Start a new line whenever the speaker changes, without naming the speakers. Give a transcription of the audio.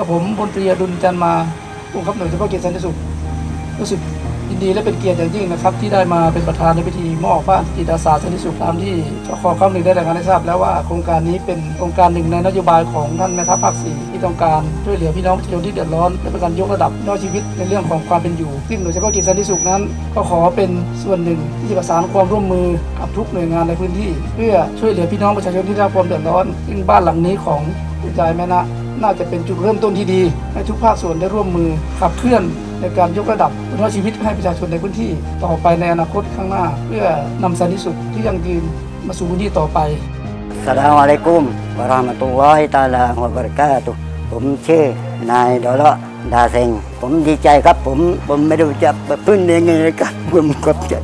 ก็ผมพลตรีอดุลจันมาผู้บับหน่วยเฉพาะกิจสันติสุขรู้สึกยินดีและเป็นเกียรติอย่างยิ่งนะครับ ที่ได้มาเป็นประธานในพิธีมอบพระจิตอาสาสันติสุขตามที่สคครั้งหนึ่งได้รายงานให้ทราบ แล้วว่าโครงการนี้เป็นโครงการหนึ่งในนโยบายของท่านแม่ทัพภาคสี่ที่ต้องการช่วยเหลือพี่น้องประชาชนที่เดือดร้อนและเป็นการยกระดับยอดชีวิตในเรื่องของความเป็นอยู่ ซึ่งหน่วยเฉพาะกิจสันติสุขนั้น ก็ขอเป็นส่วนหนึ่งที่จะประสานความร่วมมือกับทุกหน่วยงานในพื้นที่ เพื่อช่วยเหลือพี่น้องประชาชนที่ได้รับความเดือดร้อนซึ่งบ้านหลังนี้ของคุณยายแม่นะ น่าจะเป็นจุดเริ่มต้นที่ดี ให้ทุกภาคส่วนได้ร่วมมือขับเคลื่อนในการยกระดับคุณภาพชีวิตให้ประชาชนในพื้นที่ต่อไปในอนาคตข้างหน้า เพื่อนำสันติสุขที่ยั่งยืนมาสู่พื้นที่ต่อไป
สลามอะลัยกุมวะราะห์มะตุลลอฮิตาลาวะบะเราะกาตุผมชื่อนายดอเลาะดาเซง ผมดีใจครับผมผมไม่รู้จะพื้นยังไงครับผมขอบใจ